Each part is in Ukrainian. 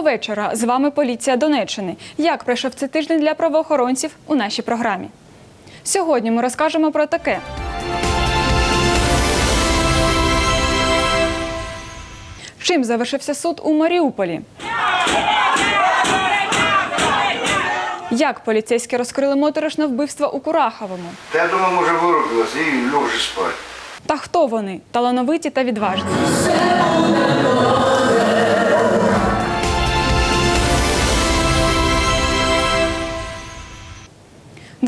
Доброго вечора. З вами поліція Донеччини. Як пройшов цей тиждень для правоохоронців у нашій програмі? Сьогодні ми розкажемо про таке. Чим завершився суд у Маріуполі? Як поліцейські розкрили моторошне вбивство у Кураховому? Да я думал, уже вырубилась и лег же спать. Та хто вони? Талановиті та відважні.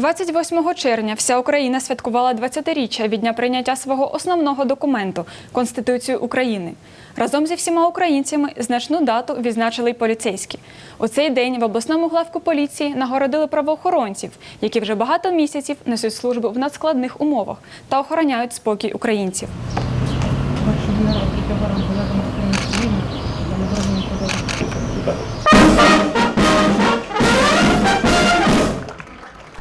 «28 червня вся Україна святкувала 20-річчя від дня прийняття свого основного документу Конституцію України. Разом зі всіма українцями значну дату відзначили й поліцейські. У цей день в обласному главку поліції нагородили правоохоронців, які вже багато місяців несуть службу в надскладних умовах та охороняють спокій українців.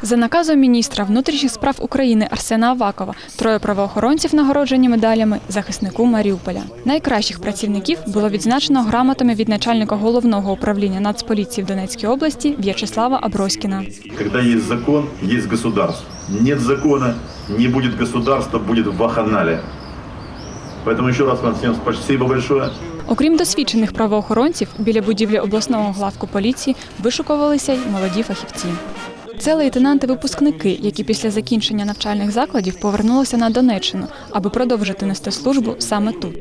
За наказом міністра внутрішніх справ України Арсена Авакова троє правоохоронців нагороджені медалями захиснику Маріуполя. Найкращих працівників було відзначено грамотами від начальника головного управління Нацполіції в Донецькій області В'ячеслава Аброськіна. Когда есть закон, есть государство. Нет закона, не будет государства, будет ваханалия. Поэтому еще раз вам всем спасибо большое. Окрім досвідчених правоохоронців, біля будівлі обласного главку поліції вишукувалися й молоді фахівці. Це лейтенанти-випускники, які після закінчення навчальних закладів повернулися на Донеччину, аби продовжити нести службу саме тут.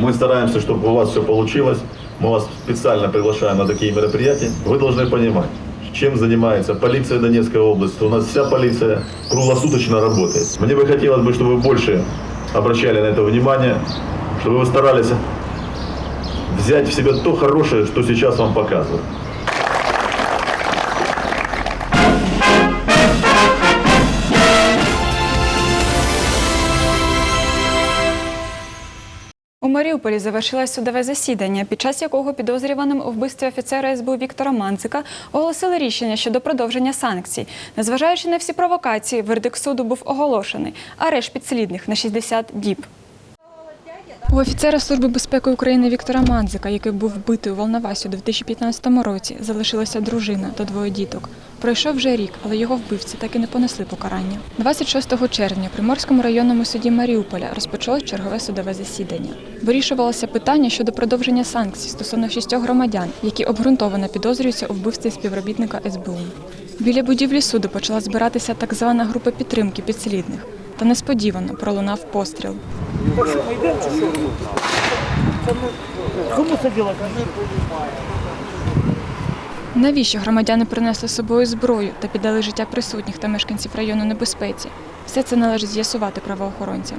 Мы стараемся, чтобы у вас все получилось. Мы вас специально приглашаем на такие мероприятия. Вы должны понимать, чем занимается полиция Донецкой области. У нас вся полиция круглосуточно работает. Мне бы хотелось бы, чтобы вы больше обращали на это внимание, чтобы вы старались взять в себя то хорошее, что сейчас вам показывают. Маріуполі завершилось судове засідання, під час якого підозрюваним у вбивстві офіцера СБУ Віктора Манцика оголосили рішення щодо продовження санкцій. Незважаючи на всі провокації, вердикт суду був оголошений. Арешт підслідних на 60 діб. У офіцера Служби безпеки України Віктора Манзика, який був вбитий у Волновасі у 2015 році, залишилася дружина та двоє діток. Пройшов вже рік, але його вбивці так і не понесли покарання. 26 червня в Приморському районному суді Маріуполя розпочалось чергове судове засідання. Вирішувалося питання щодо продовження санкцій стосовно шістьох громадян, які обґрунтовано підозрюються у вбивстві співробітника СБУ. Біля будівлі суду почала збиратися так звана група підтримки підслідних. Та несподівано пролунав постріл. Навіщо громадяни принесли з собою зброю та піддали життя присутніх та мешканців району небезпеці? Все це належить з'ясувати правоохоронцям.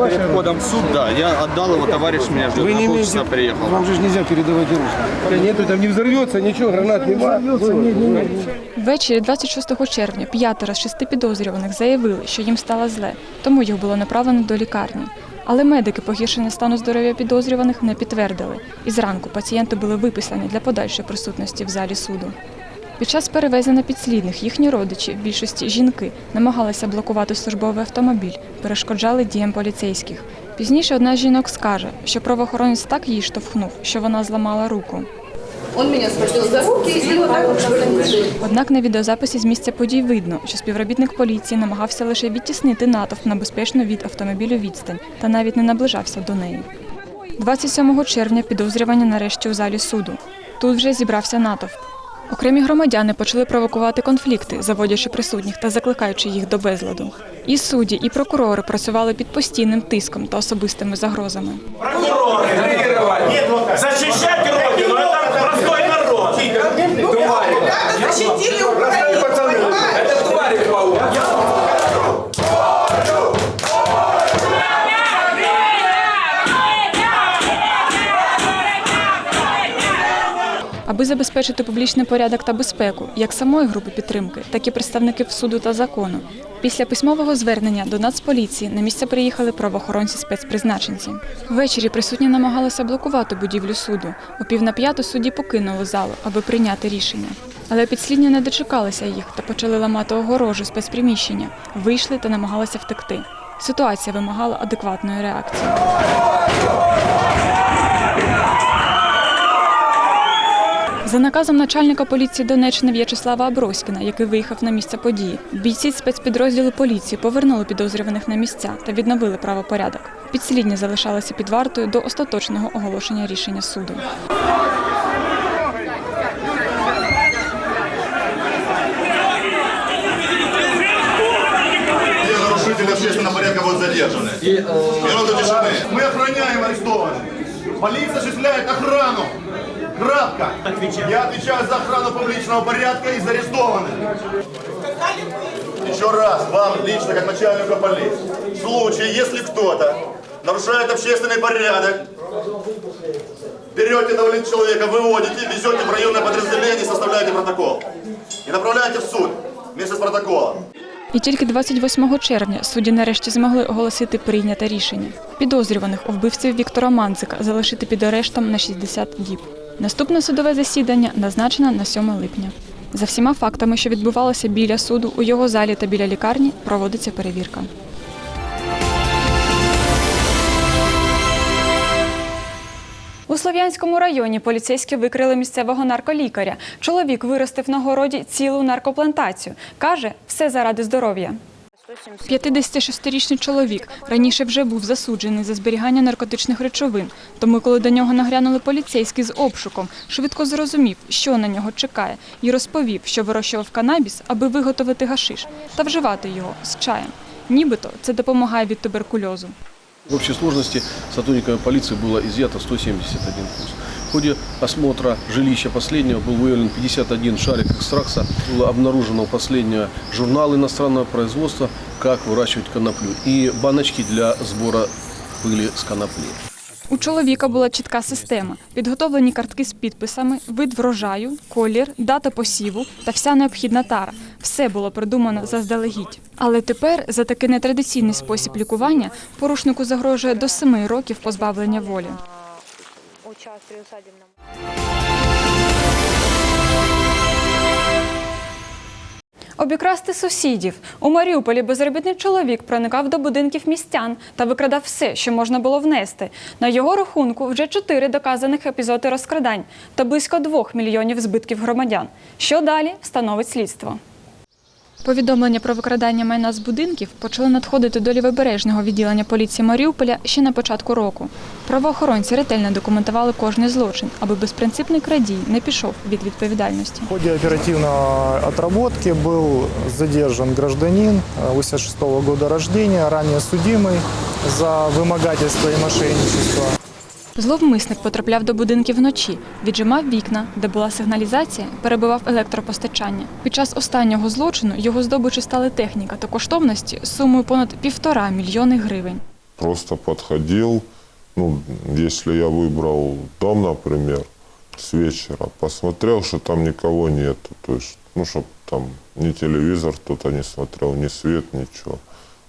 Перед входом в суд, да. Я отдал его, товарищ меня ждет. На не полчаса приехал. вам же ж нельзя передавать оружие. Нету, там не взорвется, ничего, гранат нема. Ввечері 26 червня п'ятеро з шести підозрюваних заявили, що їм стало зле, тому їх було направлено до лікарні. Але медики погіршення стану здоров'я підозрюваних не підтвердили, і зранку пацієнти були виписані для подальшої присутності в залі суду. Під час перевезення підслідних їхні родичі, в більшості жінки, намагалися блокувати службовий автомобіль, перешкоджали діям поліцейських. Пізніше одна з жінок скаже, що правоохоронець так її штовхнув, що вона зламала руку. Он меня схватил за руки и вот так вот. Однак на відеозаписі з місця подій видно, що співробітник поліції намагався лише відтіснити натовп на безпечну від автомобілю відстань та навіть не наближався до неї. 27 червня підозрювані нарешті у залі суду. Тут вже зібрався натовп. Окремі громадяни почали провокувати конфлікти, заводячи присутніх та закликаючи їх до безладу. І судді, і прокурори працювали під постійним тиском та особистими загрозами. Это простой народ. Защитили Украину? Это твари паук. Аби забезпечити публічний порядок та безпеку як самої групи підтримки, так і представників суду та закону. Після письмового звернення до Нацполіції на місце приїхали правоохоронці спецпризначенці. Ввечері присутні намагалися блокувати будівлю суду. О пів на п'яту судді покинули залу, аби прийняти рішення. Але підслідні не дочекалися їх та почали ламати огорожу спецприміщення, вийшли та намагалися втекти. Ситуація вимагала адекватної реакції. За наказом начальника поліції Донеччини В'ячеслава Аброськіна, який виїхав на місце події, бійці спецпідрозділу поліції повернули підозрюваних на місця та відновили правопорядок. Підслідні залишалися під вартою до остаточного оголошення рішення суду. Все нарушители общественного порядка будут задержаны. Минуту тишины. Мы охраняем арестованных. Полиция осуществляет охрану. Кратко. Я отвечаю за охрану публичного порядка и за арестованных. Еще раз, вам лично, как начальнику полиции. В случае, если кто-то нарушает общественный порядок, берете этого человека, выводите, везете в районное подразделение, составляете протокол. И направляете в суд вместе с протоколом. І тільки 28 червня судді нарешті змогли оголосити прийняте рішення. Підозрюваних у вбивстві Віктора Манцика залишити під арештом на 60 діб. Наступне судове засідання назначено на 7 липня. За всіма фактами, що відбувалося біля суду, у його залі та біля лікарні, проводиться перевірка. У Слов'янському районі поліцейські викрили місцевого нарколікаря. Чоловік виростив на городі цілу наркоплантацію. Каже, все заради здоров'я. 56-річний чоловік раніше вже був засуджений за зберігання наркотичних речовин. Тому, коли до нього нагрянули поліцейські з обшуком, швидко зрозумів, що на нього чекає, і розповів, що вирощував канабіс, аби виготовити гашиш та вживати його з чаєм. Нібито це допомагає від туберкульозу. В общей сложности сотрудниками полиции было изъято 171 курс. В ходе осмотра жилища последнего был выявлен 51 шарик экстракса. Было обнаружено у последнего журнал иностранного производства «Как выращивать коноплю» и баночки для сбора пыли с конопли. У чоловіка була чітка система: підготовлені картки з підписами, вид врожаю, колір, дата посіву та вся необхідна тара. Все було придумано заздалегідь. Але тепер за такий нетрадиційний спосіб лікування порушнику загрожує до семи років позбавлення волі. Обікрасти сусідів у Маріуполі безробітний чоловік проникав до будинків містян та викрадав все, що можна було внести. На його рахунку вже чотири доказаних епізоди розкрадань та близько двох мільйонів збитків громадян. Що далі встановить слідство. Повідомлення про викрадання майна з будинків почали надходити до лівобережного відділення поліції Маріуполя ще на початку року. Правоохоронці ретельно документували кожний злочин, аби безпринципний крадій не пішов від відповідальності. В ходе оперативной отработки был задержан гражданин э, 86 года рождения, ранее судимый за вымогательство и мошенничество. Зловмисник потрапляв до будинків вночі, віджимав вікна, де була сигналізація, перебивав електропостачання. Під час останнього злочину його здобичі стали техніка та коштовності з сумою понад півтора мільйони гривень. Просто подходил, ну, если я выбрал дом, например, с вечера, посмотрел, что там никого нету, то есть, ну, чтобы там ни телевизор кто-то не смотрел, ни свет, ничего.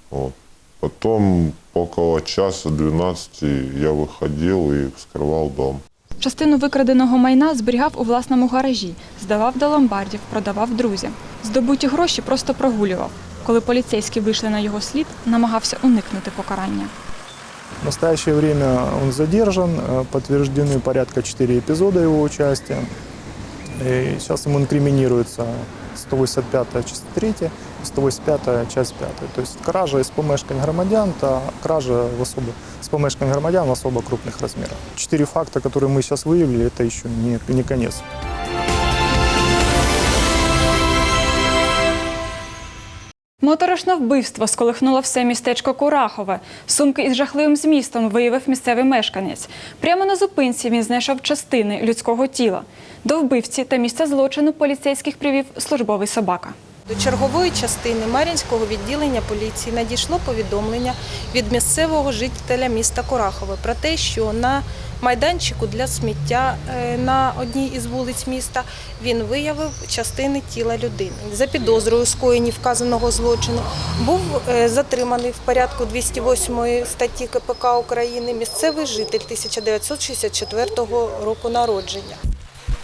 Вот. Потом около часа 12 я выходил и вскрывал дом. Частину викраденого майна зберігав у власному гаражі, здавав до ломбардів, продавав друзям. Здобуті гроші просто прогулював. Коли поліцейські вийшли на його слід, намагався уникнути покарання. В настоящее время он задержан, э, подтверждены порядка 4 эпизода его участия. И сейчас ему инкриминируется 185 часть 3, 185 часть 5. То есть кража из помешкань громадян та кража в особо, с помешкань громадян в особо крупных размерах. Четыре факта, которые мы сейчас выявили, это еще не, не конец. Моторошне вбивство сколихнуло все містечко Курахове. Сумки із жахливим змістом виявив місцевий мешканець. Прямо на зупинці він знайшов частини людського тіла. До вбивці та місця злочину поліцейських привів службовий собака. До чергової частини Мар'їнського відділення поліції надійшло повідомлення від місцевого жителя міста Корахове про те, що на майданчику для сміття е, на одній із вулиць міста він виявив частини тіла людини. За підозрою скоєнні вказаного злочину був е, затриманий в порядку 208 статті КПК України місцевий житель 1964 року народження.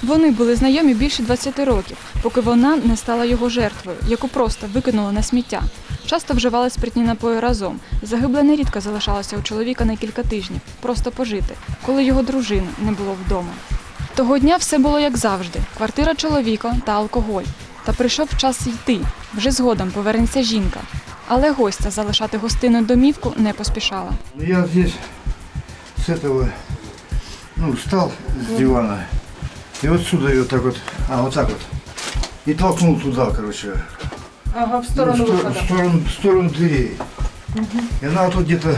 Вони були знайомі більше 20 років, поки вона не стала його жертвою, яку просто викинула на сміття. Часто вживали спиртні напої разом. Загибле нерідко залишалося у чоловіка на кілька тижнів, просто пожити, коли його дружини не було вдома. Того дня все було як завжди: квартира чоловіка та алкоголь. Та прийшов час йти. Вже згодом повернеться жінка. Але гостя залишати гостинну домівку не поспішала. Ну, Я здесь с этого, ну, встал с дивана. И вот сюда ее так вот, а, вот так вот. И толкнул туда, короче. Ага, в Ну, сторону в, стор- выхода. в сторону, в сторону дверей. И она вот тут где-то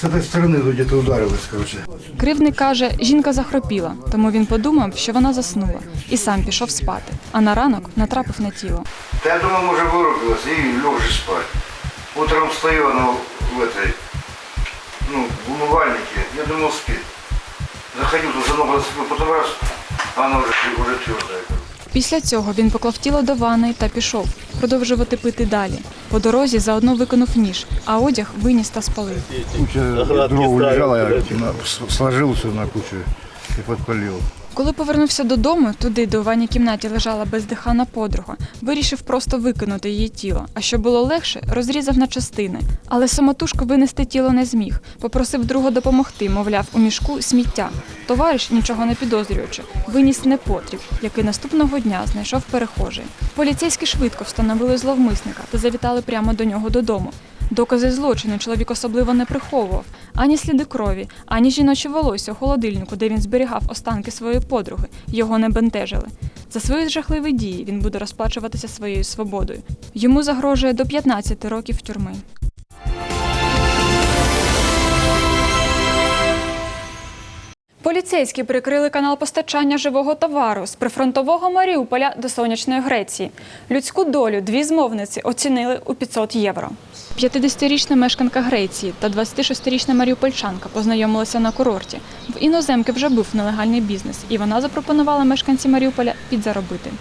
с этой стороны тут где-то ударилась, короче. Кривник каже, жінка захропіла, тому він подумав, що вона заснула, і сам пішов спати. А на ранок натрапив на тіло. Да я думал, уже вырубилась и лег же спать. Утром встаю, она в этой, ну, в умывальнике. Я думал, спит. Заходил, тут за ногу зацепил, потом раз, а вже вже уже. Після цього він поклав тіло до ванни та пішов продовжувати пити далі. По дорозі заодно виконув ніж, а одяг виніс та спалив. Куча дров лежала, я сложив все на кучу і подпалил. Коли повернувся додому, туди, у ванній кімнаті лежала бездихана подруга, вирішив просто викинути її тіло. А щоб було легше, розрізав на частини. Але самотужку винести тіло не зміг. Попросив друга допомогти, мовляв, у мішку сміття. Товариш, нічого не підозрюючи, виніс непотріб, який наступного дня знайшов перехожий. Поліцейські швидко встановили зловмисника та завітали прямо до нього додому. Докази злочину чоловік особливо не приховував ані сліди крові, ані жіноче волосся у холодильнику, де він зберігав останки своєї подруги. Його не бентежили. За свої жахливі дії він буде розплачуватися своєю свободою. Йому загрожує до 15 років тюрми. Поліцейські прикрили канал постачання живого товару з прифронтового Маріуполя до сонячної Греції. Людську долю дві змовниці оцінили у 500 євро. 50-річна мешканка Греції та 26-річна маріупольчанка познайомилися на курорті. В іноземки вже був нелегальний бізнес, і вона запропонувала мешканці Маріуполя підзаробити.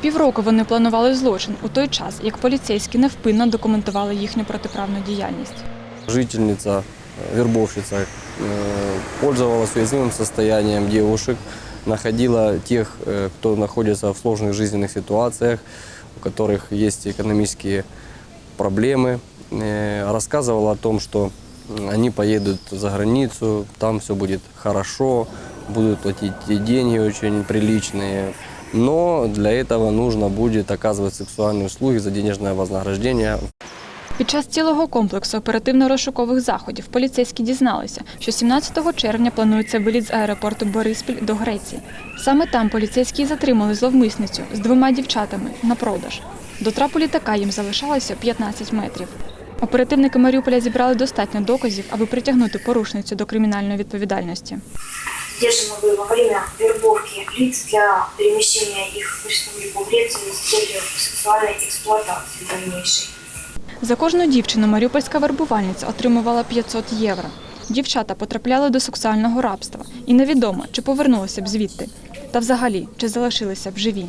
Півроку вони планували злочин у той час, як поліцейські невпинно документували їхню протиправну діяльність. Жительница, вербовщица, э, пользовалась уязвимым состоянием девушек, находила тех, э, кто находится в сложных жизненных ситуациях, у которых есть экономические проблемы, э, рассказывала о том, что м, они поедут за границу, там все будет хорошо, будут платить те деньги очень приличные, но для этого нужно будет оказывать сексуальные услуги за денежное вознаграждение Під час цілого комплексу оперативно-розшукових заходів поліцейські дізналися, що 17 червня планується виліт з аеропорту Бориспіль до Греції. Саме там поліцейські затримали зловмисницю з двома дівчатами на продаж. До трапу літака їм залишалося 15 метрів. Оперативники Маріуполя зібрали достатньо доказів, аби притягнути порушницю до кримінальної відповідальності. Задержаны вы во время вербовки лиц для перемещения их в Республику Грецию с целью сексуальной эксплуатации дальнейшей. За кожну дівчину маріупольська вербувальниця отримувала 500 євро. Дівчата потрапляли до сексуального рабства, і невідомо, чи повернулися б звідти, та взагалі, чи залишилися б живі.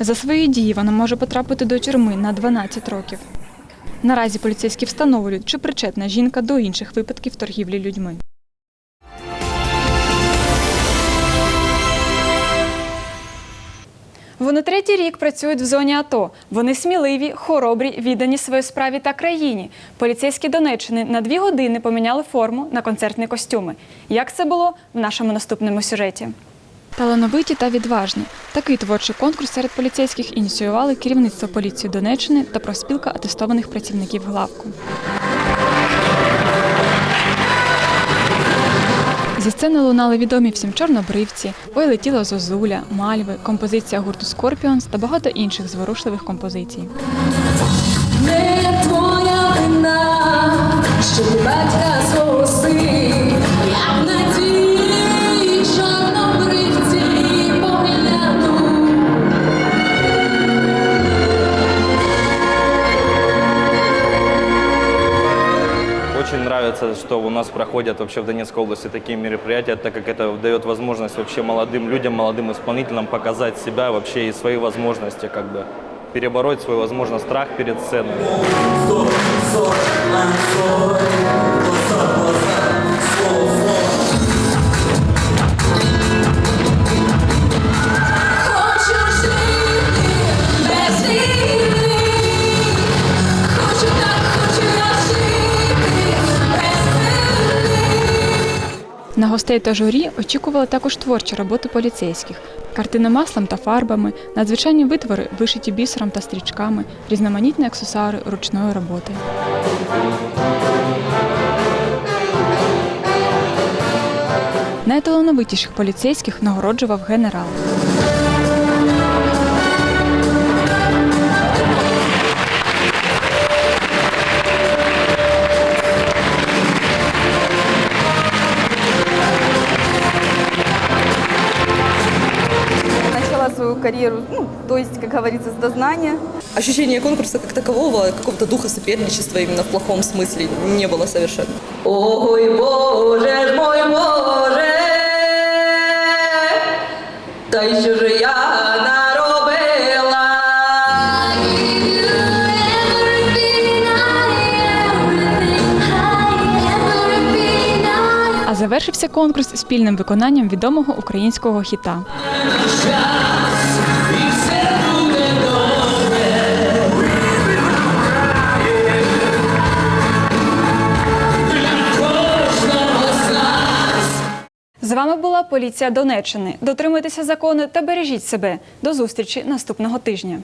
За свої дії вона може потрапити до тюрми на 12 років. Наразі поліцейські встановлюють, чи причетна жінка до інших випадків торгівлі людьми. Вони третій рік працюють в зоні АТО. Вони сміливі, хоробрі, віддані своїй справі та країні. Поліцейські Донеччини на дві години поміняли форму на концертні костюми. Як це було в нашому наступному сюжеті? Талановиті та відважні. Такий творчий конкурс серед поліцейських ініціювали керівництво поліції Донеччини та профспілка атестованих працівників главку. Зі сцени лунали відомі всім чорнобривці, ой зозуля, мальви, композиція гурту Скорпіонс та багато інших зворушливих композицій. Не твоя вина, що батька нравится, что у нас проходят вообще в Донецкой области такие мероприятия, так как это дает возможность вообще молодым людям, молодым исполнителям показать себя вообще и свои возможности, как бы перебороть свой, возможно, страх перед сценой. Гостей та журі очікували також творчі роботи поліцейських. Картини маслом та фарбами, надзвичайні витвори, вишиті бісером та стрічками, різноманітні аксесуари ручної роботи. Найталановитіших поліцейських нагороджував генерал. Свою карьеру, ну, то есть, как говорится, с дознания. Ощущение конкурса как такового, какого-то духа соперничества именно в плохом смысле не было совершенно. Ой, боже мой, боже, та що ж я. А завершився конкурс спільним виконанням відомого українського хіта. Поліція Донеччини. Дотримуйтеся закону та бережіть себе. До зустрічі наступного тижня.